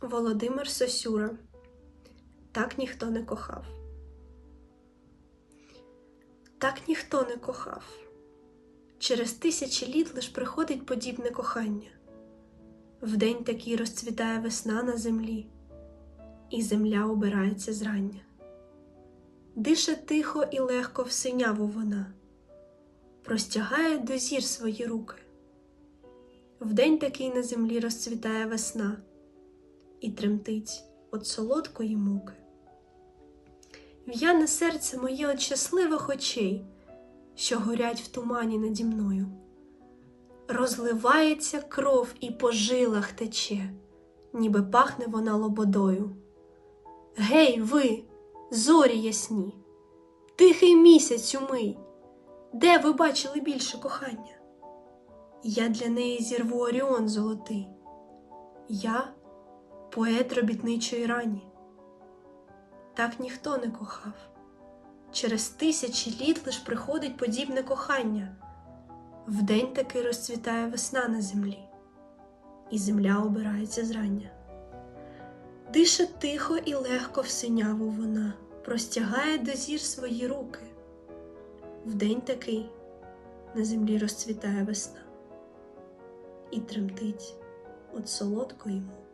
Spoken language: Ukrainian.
Володимир Сосюра. Так ніхто не кохав. Так ніхто не кохав. Через тисячі літ лиш приходить подібне кохання. Вдень такий розцвітає весна на землі, і земля обирається зрання. Дише тихо і легко в синяву вона, простягає до зір свої руки. Вдень такий на землі розцвітає весна і тремтить от солодкої муки. В'яне серце моє от щасливих очей, що горять в тумані наді мною. Розливається кров і по жилах тече, ніби пахне вона лободою. Гей, ви, зорі ясні, тихий місяць умий, де ви бачили більше кохання? Я для неї зірву оріон золотий, я поет робітничої рані. Так ніхто не кохав. Через тисячі літ лиш приходить подібне кохання. Вдень таки розцвітає весна на землі, і земля обирається зрання. Дише тихо і легко в синяву вона, простягає до зір свої руки. Вдень такий на землі розцвітає весна і тремтить от солодкої муки.